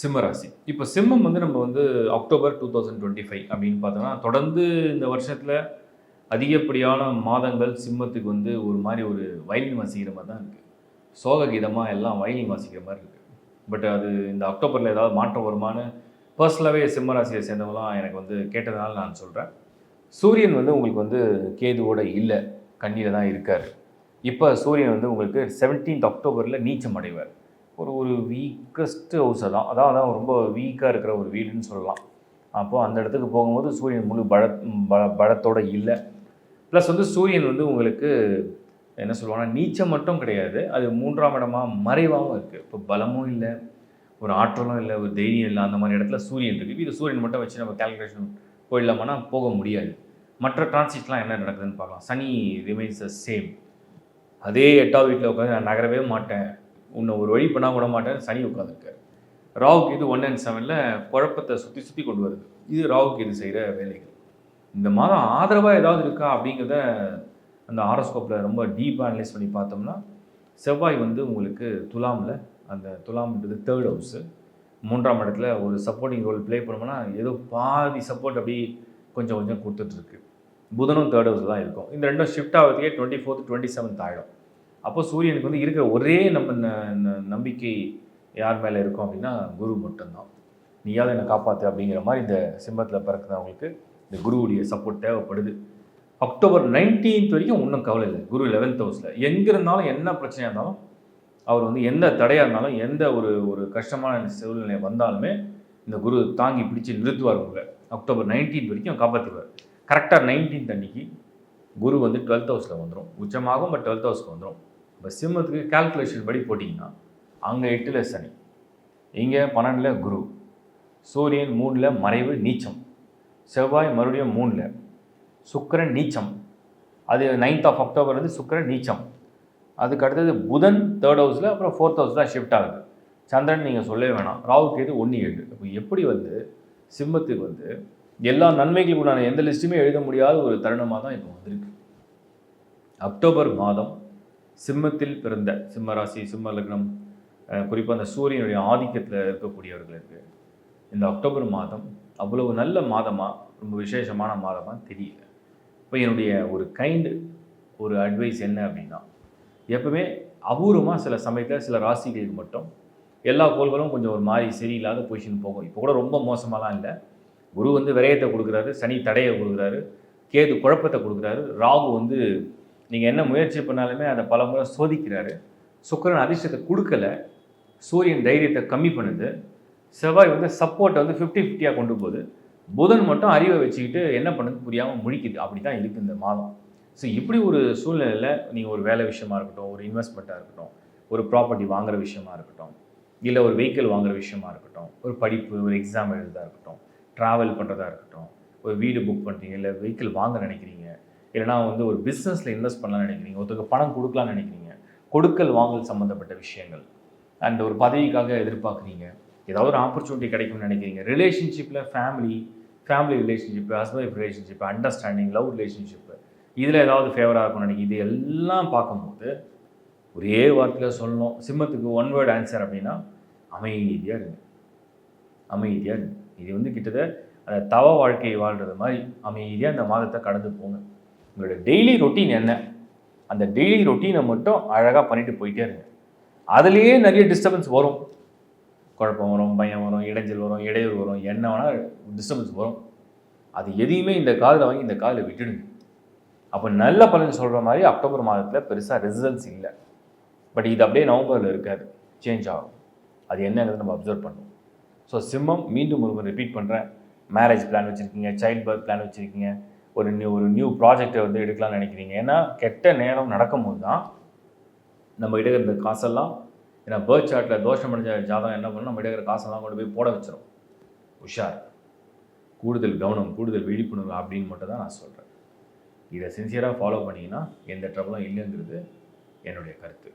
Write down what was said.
சிம்ம ராசி இப்போ சிம்மம் வந்து நம்ம வந்து October two thousand twenty five அப்படின்னு பார்த்தோம்னா தொடர்ந்து இந்த வருஷத்தில் அதிகப்படியான மாதங்கள் சிம்மத்துக்கு வந்து ஒரு மாதிரி ஒரு வயலின் வாசிக்கிற மாதிரி தான் இருக்குது சோக கீதமாக எல்லாம் வயலின் வாசிக்கிற மாதிரி இருக்குது பட் அது இந்த அக்டோபரில் ஏதாவது மாற்றம் வருமானு பர்சனலாகவே சிம்ம ராசியை சேர்ந்தவங்களாம் எனக்கு வந்து கேட்டதுனால நான் சொல்கிறேன் சூரியன் வந்து உங்களுக்கு வந்து கேதுவோட இல்லை கண்ணியில் தான் இருக்கார். இப்போ சூரியன் வந்து உங்களுக்கு செவன்டீன்த் அக்டோபரில் நீச்சம் அடைவார். ஒரு ஒரு வீக்கஸ்ட் ஹவுஸை தான் அதான் அதான் ரொம்ப வீக்காக இருக்கிற ஒரு வீடுன்னு சொல்லலாம். அப்போது அந்த இடத்துக்கு போகும்போது சூரியன் முழு பல பல பலத்தோடு இல்லை. ப்ளஸ் வந்து சூரியன் வந்து உங்களுக்கு என்ன சொல்லுவாங்கன்னா நீச்சம் மட்டும் கிடையாது. அது மூன்றாம் இடமாக மறைவாகவும் இருக்குது இப்போ பலமும் இல்லை ஒரு ஆற்றலும் இல்லை ஒரு தைரியம் இல்லை அந்த மாதிரி இடத்துல சூரியன் இருக்குது இது சூரியன் மட்டும் வச்சு நம்ம கால்குலேஷன் போயிடலாமான்னா போக முடியாது. மற்ற டிரான்சிட்லாம் என்ன நடக்குதுன்னு பார்க்கலாம். சனி ரிமைன்ஸ் த சேம் அதே எட்டாவது வீட்டில் உட்காந்து நான் நகரவே மாட்டேன். உன்னை ஒரு வழி பண்ணால் விட மாட்டேன் சனி உட்காந்துருக்காரு ராவுக்கு இது ஒன் அண்ட் செவனில் குழப்பத்தை சுற்றி சுற்றி கொண்டு வருது. இது ராவுக்கு இது செய்கிற வேலைகள். இந்த மாதம் ஆதரவாக ஏதாவது இருக்கா அப்படிங்கிறத அந்த ஆரோஸ்கோப்பில் ரொம்ப டீப்பாக அனலைஸ் பண்ணி பார்த்தோம்னா செவ்வாய் வந்து உங்களுக்கு துலாமில். அந்த துலாம்ன்றது தேர்ட் ஹவுஸு மூன்றாம் இடத்துல ஒரு சப்போர்ட்டிங் ரோல் ப்ளே பண்ணோம்னா ஏதோ பாதி சப்போர்ட் அப்படி கொஞ்சம் கொஞ்சம் கொடுத்துட்ருக்கு புதனும் தேர்ட் ஹவுஸ் தான் இருக்கும். இந்த ரெண்டும் ஷிஃப்ட் ஆகிறதுக்கே டுவெண்ட்டி ஃபோர்த் டுவெண்ட்டி செவன்த் ஆகிடும் அப்போ சூரியனுக்கு வந்து இருக்கிற ஒரே நம்ம ந- நம்பிக்கை யார் மேலே இருக்கும் அப்படின்னா குரு மட்டும்தான். நீயாவது என்னை காப்பாற்று அப்படிங்கிற மாதிரி இந்த சிம்மத்தில் பிறக்கிறவங்களுக்கு இந்த குருவுடைய சப்போர்ட் தேவைப்படுது. அக்டோபர் 19th வரைக்கும் ஒன்றும் கவலை இல்லை. குரு லெவன்த் ஹவுஸில் எங்கே இருந்தாலும் என்ன பிரச்சனையாக இருந்தாலும் அவர் வந்து எந்த தடையாக இருந்தாலும் எந்த ஒரு ஒரு கஷ்டமான சூழ்நிலை வந்தாலுமே இந்த குரு தாங்கி பிடிச்சி நிறுத்துவார் உங்களை. அக்டோபர் 19th வரைக்கும் காப்பாற்றிடுவார் கரெக்டாக 19th அன்னைக்கு குரு வந்து டுவெல்த் ஹவுஸில் வந்துடும் உச்சமாகும் பட் டுவெல்த் ஹவுஸ்க்கு வந்துடும் இப்போ சிம்மத்துக்கு கால்குலேஷன் படி போட்டிங்கன்னா அங்கே எட்டில் சனி இங்கே பன்னெண்டில் குரு சூரியன் மூணில் மறைவு நீச்சம் செவ்வாய் மறுபடியும் மூணில் சுக்கரன் நீச்சம் அது நைன்த் ஆஃப் அக்டோபர் வந்து சுக்கரன் நீச்சம். அதுக்கு அடுத்தது புதன் தேர்ட் ஹவுஸில் அப்புறம் ஃபோர்த் ஹவுஸ் தான் ஷிஃப்ட் ஆகுது. சந்திரன் நீங்கள் சொல்லவே வேணாம். ராவுக்கு எது ஒன்று ஏழு. இப்போ எப்படி வந்து சிம்மத்துக்கு வந்து எல்லா நன்மைகளுக்கு உண்டான எந்த லிஸ்ட்டுமே எழுத முடியாத ஒரு தருணமாக தான் இப்போ வந்திருக்கு. அக்டோபர் மாதம் சிம்மத்தில் பிறந்த சிம்ம ராசி சிம்ம லக்னம் குறிப்பாக அந்த சூரியனுடைய ஆதிக்கத்தில் இருக்கக்கூடியவர்களுக்கு இந்த அக்டோபர் மாதம் அவ்வளவு நல்ல மாதமாக ரொம்ப விசேஷமான மாதமாக தெரியல. இப்போ என்னுடைய ஒரு கைண்டு ஒரு அட்வைஸ் என்ன அப்படின்னா எப்பவுமே அபூர்வமாக சில சமயத்தில் சில ராசிகளுக்கு மட்டும் எல்லா கோள்களும் கொஞ்சம் ஒரு மாதிரி சரியில்லாத பொசிஷன் போகும். இப்போ கூட ரொம்ப மோசமாலாம் இல்லை. குரு வந்து விரயத்தை கொடுக்குறாரு சனி தடையை கொடுக்குறாரு கேது குழப்பத்தை கொடுக்குறாரு ராகு வந்து நீங்கள் என்ன முயற்சி பண்ணாலுமே அதை பல முறை சோதிக்கிறாரு. சுக்கரன் அதிர்ஷ்டத்தை கொடுக்கல. சூரியன் தைரியத்தை கம்மி பண்ணுது. செவ்வாய் வந்து சப்போர்ட்டை வந்து ஃபிஃப்டி ஃபிஃப்டியாக கொண்டு போகுது. புதன் மட்டும் அறிவை வச்சுக்கிட்டு என்ன பண்ணுது புரியாமல் முழிக்குது. அப்படி தான் இருக்குது இந்த மாதம். ஸோ இப்படி ஒரு சூழ்நிலையில் நீங்கள் ஒரு வேலை விஷயமா இருக்கட்டும் ஒரு இன்வெஸ்ட்மெண்ட்டாக இருக்கட்டும் ஒரு ப்ராப்பர்ட்டி வாங்குகிற விஷயமா இருக்கட்டும் இல்லை ஒரு வெஹிக்கிள் வாங்குகிற விஷயமா இருக்கட்டும் ஒரு படிப்பு ஒரு எக்ஸாம் எழுதுறதா இருக்கட்டும் ட்ராவல் பண்ணுறதா இருக்கட்டும் ஒரு வீடு புக் பண்ணுறீங்க இல்லை வெஹிக்கிள் வாங்க நினைக்கிறீங்க இல்லைனா வந்து ஒரு பிஸ்னஸில் இன்வெஸ்ட் பண்ணலாம்னு நினைக்கிறீங்க. ஒருத்தருக்கு பணம் கொடுக்கலாம்னு நினைக்கிறீங்க. கொடுக்கல் வாங்கல் சம்மந்தப்பட்ட விஷயங்கள். அண்ட் ஒரு பதவிக்காக எதிர்பார்க்குறீங்க. ஏதாவது ஒரு ஆப்பர்ச்சுனிட்டி கிடைக்கும்னு நினைக்கிறீங்க. ரிலேஷன்ஷிப்பில் family family relationship husband wife relationship understanding love relationship இதில் ஏதாவது ஃபேவராக இருக்கும்னு நினைக்கிறீங்க. இது எல்லாம் பார்க்கும்போது ஒரே வார்த்தையில் சொல்லணும். சிம்மத்துக்கு ஒன் வேர்ட் ஆன்சர் அப்படின்னா அமைதியாக இருங்க. அமைதியாக இருங்க. இது வந்து கிட்டத்தட்ட அந்த தவ வாழ்க்கையை வாழ்கிறது மாதிரி அமைதியாக இந்த மாதத்தை கடந்து போங்க. உங்களோட டெய்லி ரொட்டீன் என்ன? அந்த டெய்லி ரொட்டீனை மட்டும் அழகாக பண்ணிட்டு போயிட்டே இருங்க. அதுலேயே நிறைய டிஸ்டர்பன்ஸ் வரும். குழப்பம் வரும் பயம் வரும் இடைஞ்சல் வரும் இடையூறு வரும் என்ன வேணால் டிஸ்டர்பன்ஸ் வரும். அது எதையுமே இந்த காதில் வாங்கி இந்த காதில் விட்டுடுங்க. அப்போ நல்ல பலன் சொல்கிற மாதிரி அக்டோபர் மாதத்தில் பெருசாக ரிசல்ட்ஸ் இல்லை. பட் இது அப்படியே நவம்பரில் இருக்காது. சேஞ்ச் ஆகும். அது என்னங்கிறது நம்ம அப்சர்வ் பண்ணுவோம். ஸோ சிம்மம் மீண்டும் ஒரு ரிப்பீட் பண்ணுறேன் மேரேஜ் பிளான் வச்சுருக்கீங்க சைல்ட் பர்த் பிளான் வச்சுருக்கீங்க. ஒரு நியூ ஒரு நியூ ப்ராஜெக்டை வந்து எடுக்கலாம்னு நினைக்கிறீங்க. ஏன்னா கெட்ட நேரம் நடக்கும்போது தான் நம்ம இடம் இந்த காசெல்லாம் ஏன்னா பேர்த் சார்ட்டில் தோஷம் அடைஞ்ச ஜாதகம் என்ன பண்ணணும் நம்ம எடுக்கிற காசெல்லாம் கொண்டு போய் போட வச்சிடும் உஷார். கூடுதல் கவனம் கூடுதல் விழிப்புணர்வு அப்படின்னு மட்டும் தான் நான் சொல்கிறேன் இதை சின்சியராக ஃபாலோ பண்ணிங்கன்னா எந்த ட்ரபிளும் இல்லைங்கிறது என்னுடைய கருத்து.